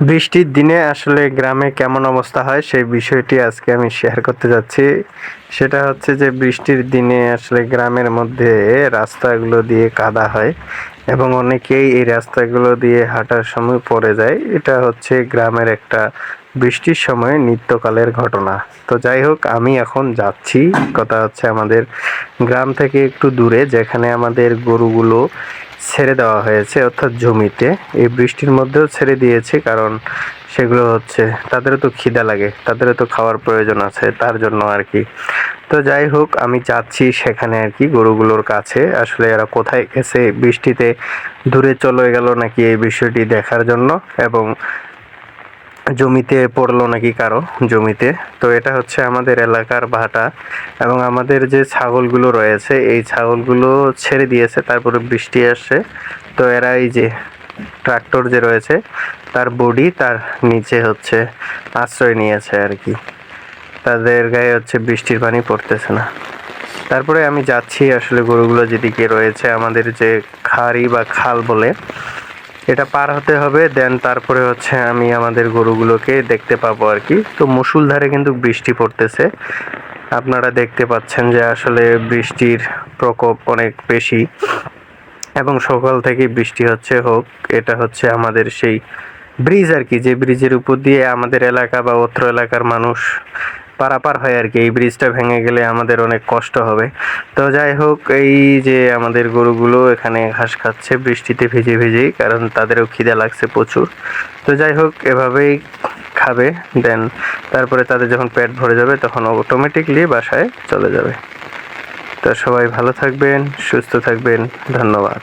বৃষ্টির দিনে আসলে গ্রামে কেমন অবস্থা হয় সেই বিষয়টি আজকে আমি শেয়ার করতে যাচ্ছি। সেটা হচ্ছে যে বৃষ্টির দিনে আসলে গ্রামের মধ্যে রাস্তাগুলো দিয়ে কাদা হয় এবং অনেকেই এই রাস্তাগুলো দিয়ে হাঁটার সময় পড়ে যায়। এটা হচ্ছে গ্রামের একটা বৃষ্টির সময় নিত্যকালের ঘটনা। তো যাই হোক, আমি এখন যাচ্ছি। কথা হচ্ছে আমাদের গ্রাম থেকে একটু দূরে যেখানে আমাদের গরুগুলো ছেড়ে দেওয়া হয়েছে, অর্থাৎ জমিতে। এই বৃষ্টির মধ্যেও ছেড়ে দিয়েছে, কারণ সেগুলো হচ্ছে, তাদেরও তো খিদা লাগে, তাদেরও তো খাওয়ার প্রয়োজন আছে, তার জন্য আর কি। তো যাই হোক, আমি যাচ্ছি সেখানে আর কি, গরুগুলোর কাছে। আসলে এরা কোথায় গেছে, বৃষ্টিতে দূরে চলে গেল নাকি এই বিষয়টি দেখার জন্য, এবং জমিতে পড়ল নাকি কারও জমিতে? তো এটা হচ্ছে আমাদের এলাকার ভাটা এবং আমাদের যে ছাগলগুলো রয়েছে, এই ছাগলগুলো ছেড়ে দিয়েছে, তারপরে বৃষ্টি আসছে। তো এরা এই যে ট্রাক্টর যে রয়েছে, তার বডি তার নিচে হচ্ছে আশ্রয় নিয়েছে আর কি। তাদের গায়ে হচ্ছে বৃষ্টির পানি পড়তেছে না। তারপরে আমি যাচ্ছি আসলে গরুগুলো যেদিকে রয়েছে, আমাদের যে খাড়ি বা খাল বলে এটা পার হতে হবে দেন তারপরে হচ্ছে আমি আমাদের গরুগুলোকে দেখতে পাবো আর কি। তো মুসুলধারে কিন্তু বৃষ্টি পড়তেছে। আপনারা দেখতে পাচ্ছেন যে আসলে বৃষ্টির প্রকোপ অনেক বেশি। এবং সকাল থেকে বৃষ্টি হচ্ছে হোক, এটা হচ্ছে আমাদের সেই ব্রিজ আর কি, যে ব্রিজের উপর দিয়ে আমাদের এলাকা বা অত্র এলাকার মানুষ পারাপার হয় আর কি। এই ব্রিজটা ভেঙে গেলে আমাদের অনেক কষ্ট হবে। তো যাই হোক, এই যে আমাদের গরুগুলো এখানে ঘাস খাচ্ছে, বৃষ্টিতে ভিজে ভিজেই কারণ তাদেরও খিদে লাগছে প্রচুর। তো যাই হোক, এভাবেই খাবে দেন তারপরে তাদের যখন পেট ভরে যাবে, তখন অটোমেটিকলি বাসায় চলে যাবে। তো সবাই ভালো থাকবেন, সুস্থ থাকবেন, ধন্যবাদ।